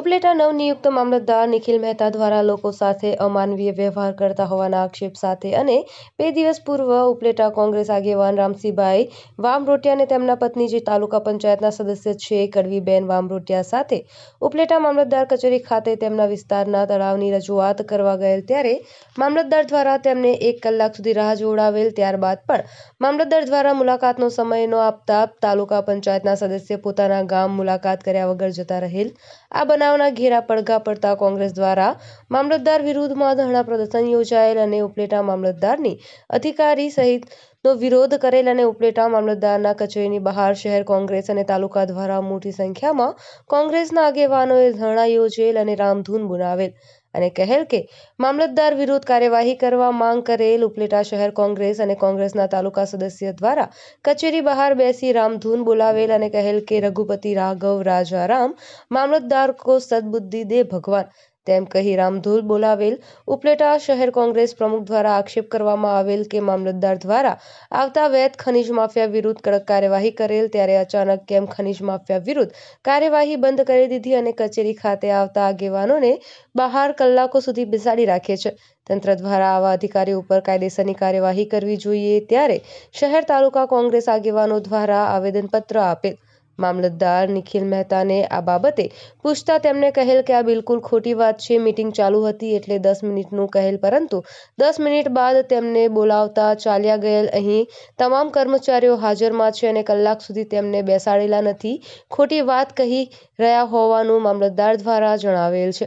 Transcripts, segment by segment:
ઉપલેટા નવનિયુક્ત મામલતદાર નિખિલ મહેતા દ્વારા લોકો સાથે અમાનવીય વ્યવહાર કરતા હોવાના આક્ષેપ સાથે અને બે દિવસ પૂર્વ ઉપલેટા કોંગ્રેસ આગેવાન રામસિંહભાઈ વામરોટિયા અને તેમના પત્ની જે તાલુકા પંચાયતના સદસ્ય છે, કડવીબેન વામરોટિયા સાથે ઉપલેટા મામલતદાર કચેરી ખાતે તેમના વિસ્તારના તળાવની રજૂઆત કરવા ગયેલ ત્યારે મામલતદાર દ્વારા તેમને એક કલાક સુધી રાહ જોડાવેલ ત્યારબાદ પણ મામલતદાર દ્વારા મુલાકાતનો સમય ન આપતા તાલુકા પંચાયતના સદસ્ય પોતાના ગામ મુલાકાત કર્યા વગર જતા રહેલ. આ બનાવના ઘેરા પડઘા પડતા કોંગ્રેસ દ્વારા મામલતદાર વિરુદ્ધમાં ધરણા પ્રદર્શન યોજાયેલ અને ઉપલેટા મામલતદારની અધિકારી સહિતનો વિરોધ કરેલ અને ઉપલેટા મામલતદારના કચેરીની બહાર શહેર કોંગ્રેસ અને તાલુકા દ્વારા મોટી સંખ્યામાં કોંગ્રેસના આગેવાનોએ ધરણા યોજેલ અને રામધૂન બોલાવેલ અને કહેલ કે મામલતદાર વિરુદ્ધ કાર્યવાહી કરવા માંગ કરેલ ઉપલેટા શહેર કોંગ્રેસ અને કોંગ્રેસના તાલુકા સદસ્ય દ્વારા કચેરી બહાર બેસી રામધૂન બોલાવેલ અને કહેલ કે રઘુપતિ રાઘવ રાજારામ મામલતદાર કો સદબુદ્ધિ દે ભગવાન તેમ કહી રામધૂલ બોલાવેલ. ઉપલેટા શહેર કોંગ્રેસ પ્રમુખ દ્વારા આક્ષેપ કરવામાં આવેલ કે મામલતદાર દ્વારા આવતા વેત ખનીજ માફિયા વિરુદ્ધ કડક કાર્યવાહી કરેલ ત્યારે અચાનક કેમ ખનીજ માફિયા વિરુદ્ધ કાર્યવાહી બંધ કરી દીધી અને કચેરી ખાતે આવતા આગેવાનોને બહાર કલાકો સુધી બેસાડી રાખે છે. તંત્ર દ્વારા આવા અધિકારીઓ ઉપર કાયદેસરની કાર્યવાહી કરવી જોઈએ ત્યારે શહેર તાલુકા કોંગ્રેસ આગેવાનો દ્વારા આવેદનપત્ર આપેલ. મામલતદાર નિખિલ મહેતાને આ બાબતે પૂછતા તેમણે કહેલ કે આ બિલકુલ ખોટી વાત છે, મીટિંગ ચાલુ હતી એટલે દસ મિનિટનું કહેલ, પરંતુ દસ મિનિટ બાદ તેમને બોલાવતા ચાલ્યા ગયેલ. અહીં તમામ કર્મચારીઓ હાજરમાં છે અને કલાક સુધી તેમને બેસાડેલા નથી. ખોટી વાત કહી રહ્યા હોવાનું મામલતદાર દ્વારા જણાવેલ છે.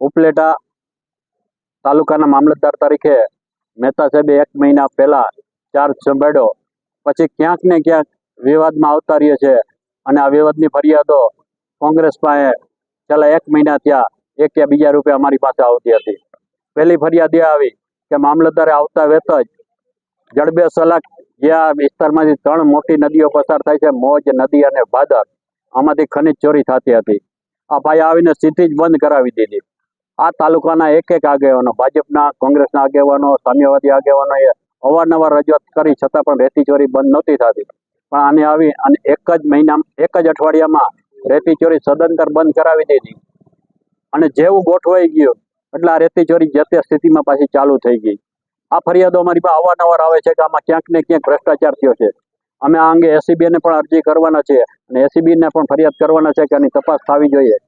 ઉપલેટા તાલુકાના મામલતદાર તરીકે મહેતા સાહેબે એક મહિના પહેલા ચાર્જ સંભાળ્યો. પછી ક્યાંક ને ક્યાંક વિવાદમાં આવતા રહીએ છે. અને આ વિવાદની ફરિયાદો કોંગ્રેસ પાસે છેલ્લા એક મહિના થયા. એક કે બીજા રૂપે અમારી પાસે આવતી હતી. પહેલી ફરિયાદ એ આવી કે મામલતદારે આવતા વેત જ જડબે સલાક જે આ વિસ્તારમાંથી ત્રણ મોટી નદીઓ પસાર થાય છે, મોજ નદી અને ભાદર, આમાંથી ખનિજ ચોરી થતી હતી. આ ભાઈ આવીને સીધી જ બંધ કરાવી દીધી. આ તાલુકાના એક એક આગેવાનો, ભાજપના, કોંગ્રેસના આગેવાનો, સામ્યવાદી આગેવાનોએ અવારનવાર રજૂઆત કરી, છતાં પણ રેતી ચોરી બંધ નહોતી થતી. પણ આને આવી અને એક જ મહિના એક જ અઠવાડિયામાં રેતી ચોરી સદંતર બંધ કરાવી દીધી. અને જેવું ગોઠવાઈ ગયું, એટલે આ રેતી ચોરી જે તે સ્થિતિમાં પાછી ચાલુ થઈ ગઈ. આ ફરિયાદો અમારી પાસે અવારનવાર આવે છે કે આમાં ક્યાંક ને ક્યાંક ભ્રષ્ટાચાર થયો છે. અમે આ અંગે એસીબીને પણ અરજી કરવાના છે અને એસીબીને પણ ફરિયાદ કરવાના છે કે આની તપાસ થવી જોઈએ.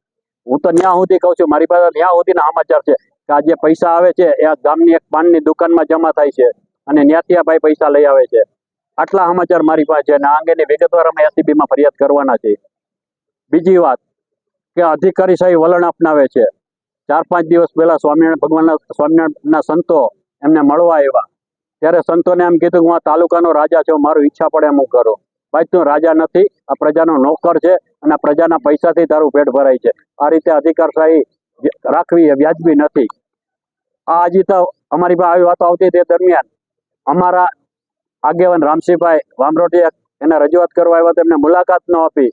હું તો ન્યા સુધી કહું છું, મારી પાસે ન્યા સુધીના સમાચાર છે કે આ જે પૈસા આવે છે, એ ગામની એક પાનની દુકાનમાં જમા થાય છે અને ન્યાથી આ ભાઈ પૈસા લઈ આવે છે. આટલા સમાચાર મારી પાસે અને આ અંગેની વિગતવાર અમે એસીબીમાં ફરિયાદ કરવાના છે બીજી વાત કે અધિકારી સાહેબ વલણ અપનાવે છે. ચાર પાંચ દિવસ પહેલા સ્વામિનારાયણ ભગવાનના સ્વામિનારાયણના સંતો એમને મળવા આવ્યા. ત્યારે સંતોને એમ કીધું કે હું તાલુકાનો રાજા છું, મારું ઈચ્છા પડે એમ હું કરું. ભાઈ તું રાજા નથી, આ પ્રજાનો નોકર છે અને આ પ્રજાના પૈસાથી તારું પેટ ભરાય છે. આ રીતે અધિકારશાહી રાખવી એ વ્યાજબી નથી. આ હજી તો અમારી પાસે આવી વાતો આવતી તે દરમિયાન અમારા આગેવાન રામસિંહભાઈ વામરોટિયા એને રજૂઆત કરવા આવ્યા, તેમને મુલાકાત ન આપી.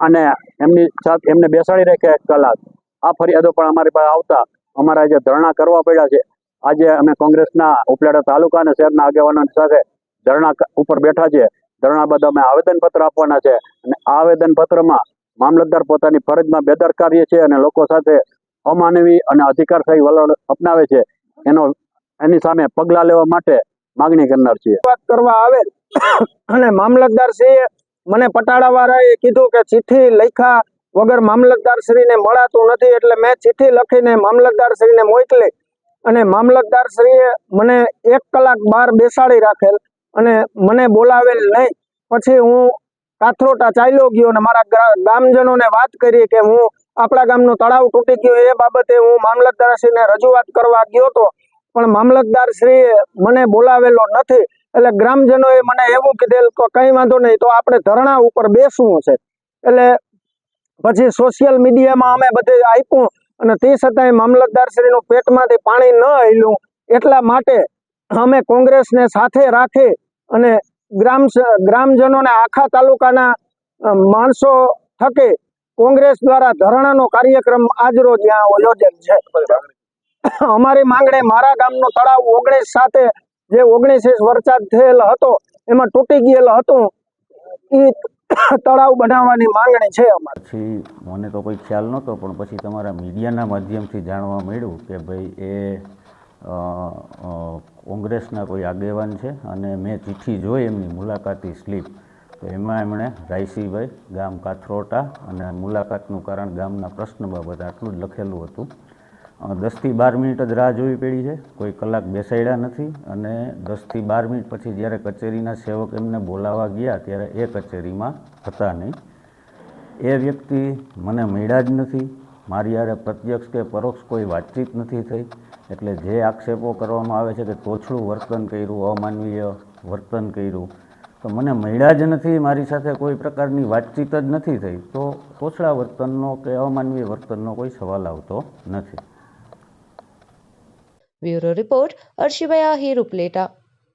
અને એમની સાથે એમને બેસાડી રાખ્યા એક કલાક. આ ફરિયાદો પણ અમારી પાસે આવતા અમારા જે ધરણા કરવા પડ્યા છે, આજે અમે કોંગ્રેસના ઉપલેટા તાલુકા અને શહેરના આગેવાનો સાથે ધરણા ઉપર બેઠા છે. ધરણા બાદ અમે આવેદનપત્ર આપવાના છે અને આવેદનપત્રમાં મામલતદાર પોતાની ફરજમાં બેદરકારી છે અને લોકો સાથે અમાનવી અને અધિકારશાહી વલણ અપનાવે છે. એનો, એની સામે પગલાં લેવા માટે માગણી કરનાર છીએ. વાત કરવા આવેલ અને મામલતદાર શ્રીએ મને પટાડાવાળાએ કીધું કે ચિઠ્ઠી લખ્યા વગર મામલતદાર શ્રીને મળાતું નથી એટલે મેં ચિઠ્ઠી લખીને મામલતદાર શ્રીને મોકલી અને મામલતદાર શ્રીએ મને એક કલાક બહાર બેસાડી રાખેલ અને મને બોલાવેલ નહીં. પછી હું કાથરોટા ચાલ્યો ગયો અને મારા ગામજનો ગામજનોને વાત કરી કે હું આપણા ગામનું તળાવ તૂટી ગયું. એ બાબતે હું મામલતદારશ્રીને રજૂઆત કરવા ગયો હતો પણ મામલતદાર શ્રી મને બોલાવેલો નથી. એટલે ગ્રામજનોએ મને એવું કીધેલ કે કંઈ વાંધો નહીં, તો આપણે ધરણા ઉપર બેસવું છે. એટલે પછી સોશિયલ મીડિયામાં અમે બધે આપ્યું અને તે છતાંય મામલતદારશ્રીનું પેટમાંથી પાણી ન હલ્યું એટલા માટે અમે કોંગ્રેસને સાથે રાખી અને ગ્રામ ગ્રામજનોને આખા તાલુકાના માણસો થકી કોંગ્રેસ દ્વારા ધરણાનો કાર્યક્રમ આજરોજ ત્યાં યોજેલ છે. અમારી માંગણે મારા ગામનો તળાવ ઓગણીસ સાથે જે ઓગણીસ ઇંચ વરસાદ થયેલ હતો, એમાં તૂટી ગયેલ હતું એ તળાવ બનાવવાની માંગણી છે અમારી. મને તો કોઈ ખ્યાલ નહોતો, પણ પછી તમારા મીડિયાના માધ્યમથી જાણવા મળ્યું કે ભાઈ એ કોંગ્રેસના કોઈ આગેવાન છે, અને મેં ચિઠ્ઠી જોઈ એમની મુલાકાતી સ્લીપ. તો એમાં એમણે રાયસીભાઈ ગામ કાથરોટા અને મુલાકાતનું કારણ ગામના પ્રશ્ન બાબત આટલું જ લખેલું હતું. દસથી બાર મિનિટ જ રાહ જોવી પડી છે. કોઈ કલાક બેસાડ્યા નથી અને દસથી બાર મિનિટ પછી જ્યારે કચેરીના સેવક એમને બોલાવવા ગયા ત્યારે એ કચેરીમાં હતા નહીં. એ વ્યક્તિ મને મળ્યા જ નથી. મારી યારે પ્રત્યક્ષ કે પરોક્ષ કોઈ વાતચીત નથી થઈ. એટલે જે આક્ષેપો કરવામાં આવે છે કે તોછડું વર્તન કર્યું, અમાનવીય વર્તન કર્યું, તો મને મળ્યા જ નથી. મારી સાથે કોઈ પ્રકારની વાતચીત જ નથી થઈ. તો તોછડા વર્તનનો કે અમાનવીય વર્તનનો કોઈ સવાલ આવતો નથી. Bureau report Arshibhai Ahir Upleta